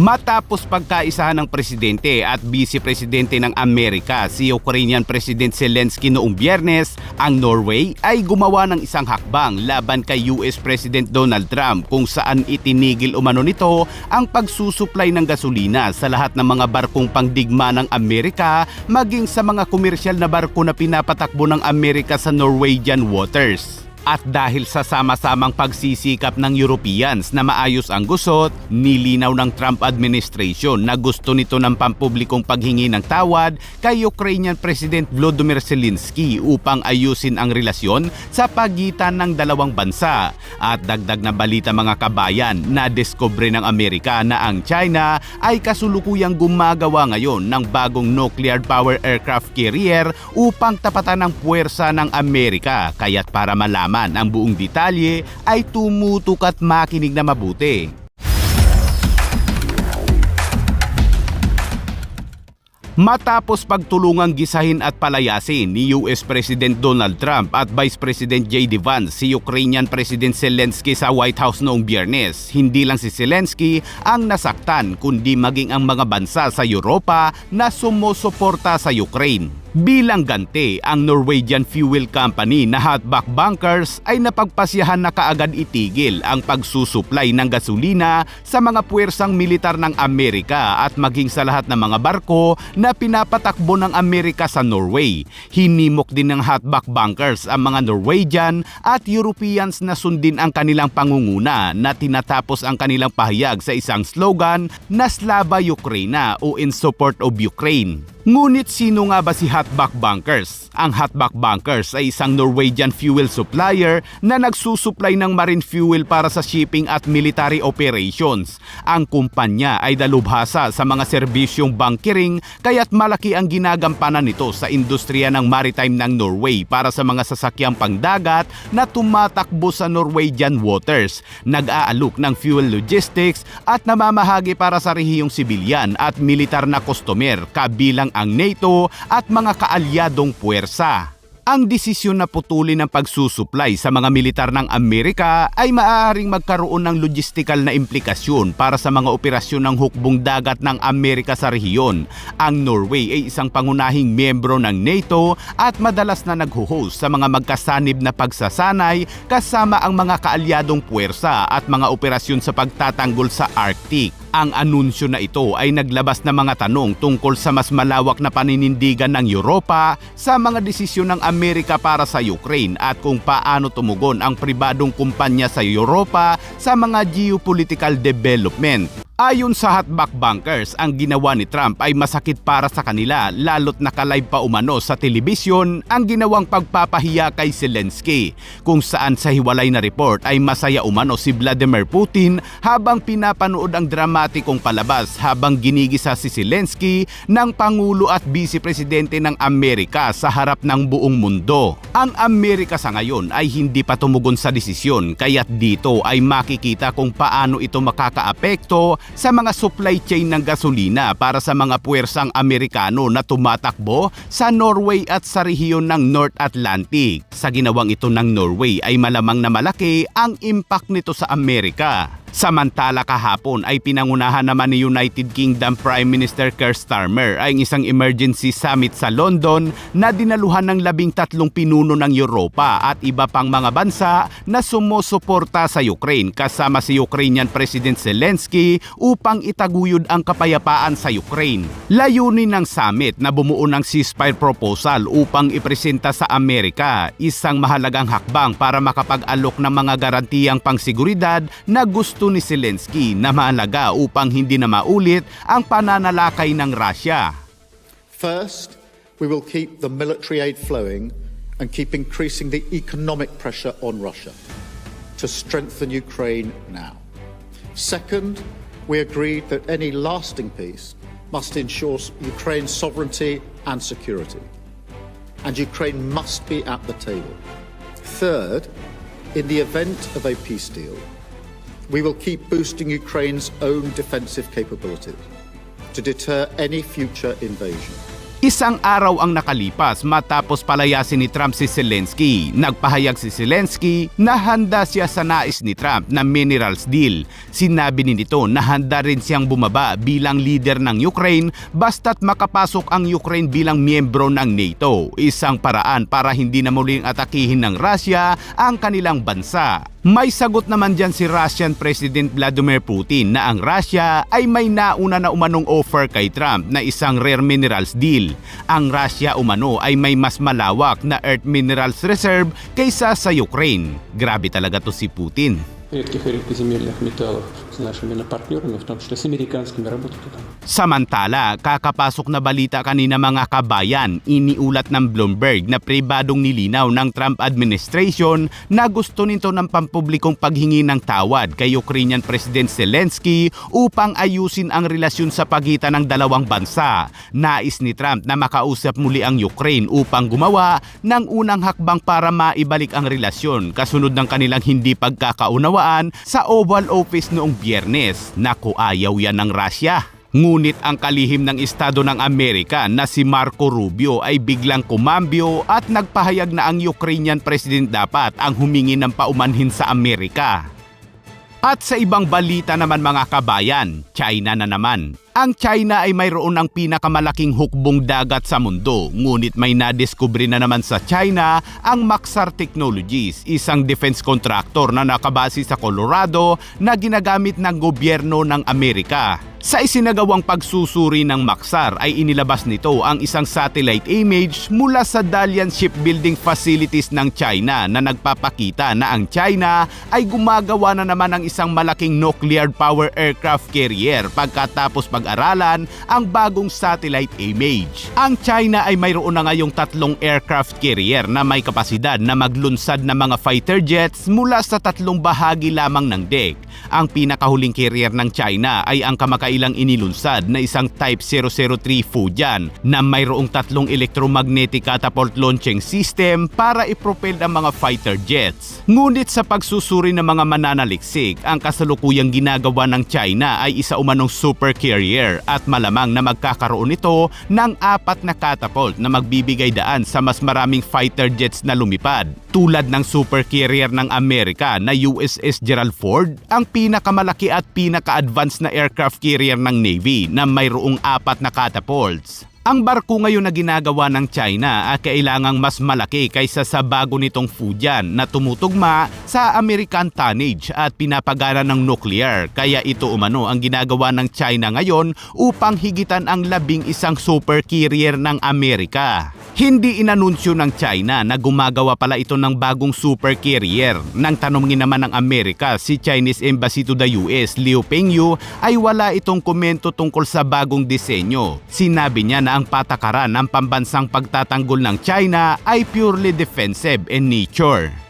Matapos pagkaisahan ng presidente at vice-presidente ng Amerika si Ukrainian President Zelensky noong biyernes, ang Norway ay gumawa ng isang hakbang laban kay US President Donald Trump kung saan itinigil umano nito ang pagsusuplay ng gasolina sa lahat ng mga barkong pangdigma ng Amerika maging sa mga komersyal na barko na pinapatakbo ng Amerika sa Norwegian waters. At dahil sa sama-samang pagsisikap ng Europeans na maayos ang gusot, nilinaw ng Trump administration na gusto nito ng pampublikong paghingi ng tawad kay Ukrainian President Volodymyr Zelensky upang ayusin ang relasyon sa pagitan ng dalawang bansa. At dagdag na balita mga kabayan na diskubre ng Amerika na ang China ay kasulukuyang gumagawa ngayon ng bagong nuclear power aircraft carrier upang tapatan ng puwersa ng Amerika. Kaya't para malaman ang buong detalye ay tumutok at makinig na mabuti. Matapos pagtulungang gisahin at palayasin ni US President Donald Trump at Vice President J.D. Vance si Ukrainian President Zelensky sa White House noong biyernes, hindi lang si Zelensky ang nasaktan kundi maging ang mga bansa sa Europa na sumusuporta sa Ukraine. Bilang ganti, ang Norwegian Fuel Company na Hotback Bunkers ay napagpasyahan na kaagad itigil ang pagsusuplay ng gasolina sa mga puwersang militar ng Amerika at maging sa lahat ng mga barko na pinapatakbo ng Amerika sa Norway. Hinimok din ng Hotback Bunkers ang mga Norwegian at Europeans na sundin ang kanilang pangunguna na tinatapos ang kanilang pahayag sa isang slogan na Slava Ukraina o In Support of Ukraine. Ngunit sino nga ba si Hotback Bunkers? Ang Hotback Bunkers ay isang Norwegian fuel supplier na nagsusupply ng marine fuel para sa shipping at military operations. Ang kumpanya ay dalubhasa sa mga serbisyong bunkering kaya't malaki ang ginagampanan nito sa industriya ng maritime ng Norway para sa mga sasakyang pangdagat na tumatakbo sa Norwegian waters, nag-aalok ng fuel logistics at namamahagi para sa rehiyong sibilyan at militar na customer kabilang ang NATO at mga kaalyadong puwersa. Ang desisyon na putulin ng pagsusuplay sa mga militar ng Amerika ay maaaring magkaroon ng logistical na implikasyon para sa mga operasyon ng hukbong dagat ng Amerika sa rehiyon. Ang Norway ay isang pangunahing miyembro ng NATO at madalas na nagho-host sa mga magkasanib na pagsasanay kasama ang mga kaalyadong puwersa at mga operasyon sa pagtatanggol sa Arctic. Ang anunsyo na ito ay naglabas ng mga tanong tungkol sa mas malawak na paninindigan ng Europa sa mga desisyon ng Amerika para sa Ukraine at kung paano tumugon ang pribadong kumpanya sa Europa sa mga geopolitical development. Ayon sa Hotback Bunkers, ang ginawa ni Trump ay masakit para sa kanila lalo't nakalive pa umano sa telebisyon ang ginawang pagpapahiya kay Zelensky kung saan sa hiwalay na report ay masaya umano si Vladimir Putin habang pinapanood ang dramatikong palabas habang ginigisa si Zelensky ng Pangulo at Vice Presidente ng Amerika sa harap ng buong mundo. Ang Amerika sa ngayon ay hindi pa tumugon sa desisyon kaya't dito ay makikita kung paano ito makakaapekto sa mga supply chain ng gasolina para sa mga puwersang Amerikano na tumatakbo sa Norway at sa rehiyon ng North Atlantic. Sa ginawang ito ng Norway ay malamang na malaki ang impact nito sa Amerika. Samantala kahapon ay pinangunahan naman ni United Kingdom Prime Minister Keir Starmer ay isang emergency summit sa London na dinaluhan ng labing tatlong pinuno ng Europa at iba pang mga bansa na sumusuporta sa Ukraine kasama si Ukrainian President Zelensky upang itaguyod ang kapayapaan sa Ukraine. Layunin ng summit na bumuo ng ceasefire proposal upang ipresenta sa Amerika isang mahalagang hakbang para makapag-alok ng mga garantiyang pangseguridad na gusto ni Zelensky na mahalaga upang hindi na maulit ang pananalakay ng Russia. First, we will keep the military aid flowing and keep increasing the economic pressure on Russia to strengthen Ukraine now. Second, we agreed that any lasting peace must ensure Ukraine's sovereignty and security, and Ukraine must be at the table. Third, in the event of a peace deal, we will keep boosting Ukraine's own defensive capabilities to deter any future invasion. Isang araw ang nakalipas matapos palayasin ni Trump si Zelensky. Nagpahayag si Zelensky na handa siya sa nais ni Trump na minerals deal. Sinabi ni nito na handa rin siyang bumaba bilang leader ng Ukraine basta't makapasok ang Ukraine bilang miyembro ng NATO. Isang paraan para hindi na muling atakihin ng Russia ang kanilang bansa. May sagot naman dyan si Russian President Vladimir Putin na ang Russia ay may nauna na umanong offer kay Trump na isang rare minerals deal. Ang Russia umano ay may mas malawak na earth minerals reserve kaysa sa Ukraine. Grabe talaga to si Putin. редких и редкоземельных металлов с нашими партнерами, в том числе с американскими, работать там. Samantala, kakapasok na balita kanina mga kabayan, iniulat ng Bloomberg na pribadong nilinaw ng Trump administration na gusto nito ng pampublikong paghingi ng tawad kay Ukrainian President Zelensky upang ayusin ang relasyon sa pagitan ng dalawang bansa. Nais ni Trump na makausap muli ang Ukraine upang gumawa ng unang hakbang para maibalik ang relasyon kasunod ng kanilang hindi pagkakaunawaan sa Oval Office noong biyernes. Naku ayaw yan ng Russia. Ngunit ang kalihim ng Estado ng Amerika na si Marco Rubio ay biglang kumambyo at nagpahayag na ang Ukrainian President dapat ang humingi ng paumanhin sa Amerika. At sa ibang balita naman mga kabayan, China na naman. Ang China ay mayroon ng pinakamalaking hukbong dagat sa mundo, ngunit may nadiskubre na naman sa China ang Maxar Technologies, isang defense contractor na nakabase sa Colorado na ginagamit ng gobyerno ng Amerika. Sa isinagawang pagsusuri ng Maxar ay inilabas nito ang isang satellite image mula sa Dalian Shipbuilding Facilities ng China na nagpapakita na ang China ay gumagawa na naman ng isang malaking nuclear power aircraft carrier pagkatapos pag-aralan ang bagong satellite image. Ang China ay mayroon na ngayong tatlong aircraft carrier na may kapasidad na maglunsad ng mga fighter jets mula sa tatlong bahagi lamang ng deck. Ang pinakahuling carrier ng China ay ang kamakailang inilunsad na isang Type 003 Fujian na mayroong tatlong electromagnetic catapult launching system para ipropel ang mga fighter jets. Ngunit sa pagsusuri ng mga mananaliksik, ang kasalukuyang ginagawa ng China ay isa umanong super carrier at malamang na magkakaroon ito ng apat na catapult na magbibigay daan sa mas maraming fighter jets na lumipad. Tulad ng super carrier ng Amerika na USS Gerald Ford, ang pinakamalaki at pinaka-advanced na aircraft carrier ng Navy na mayroong apat na catapults. Ang barko ngayon na ginagawa ng China ay kailangang mas malaki kaysa sa bago nitong Fujian na tumutugma sa American tonnage at pinapagana ng nuclear. Kaya ito umano ang ginagawa ng China ngayon upang higitan ang labing isang super carrier ng Amerika. Hindi inanunsyo ng China na gumagawa pala ito ng bagong super carrier. Nang tanongin naman ng Amerika si Chinese Embassy to the US, Liu Pengyu, ay wala itong komento tungkol sa bagong disenyo. Sinabi niya na ang patakaran ng pambansang pagtatanggol ng China ay purely defensive in nature.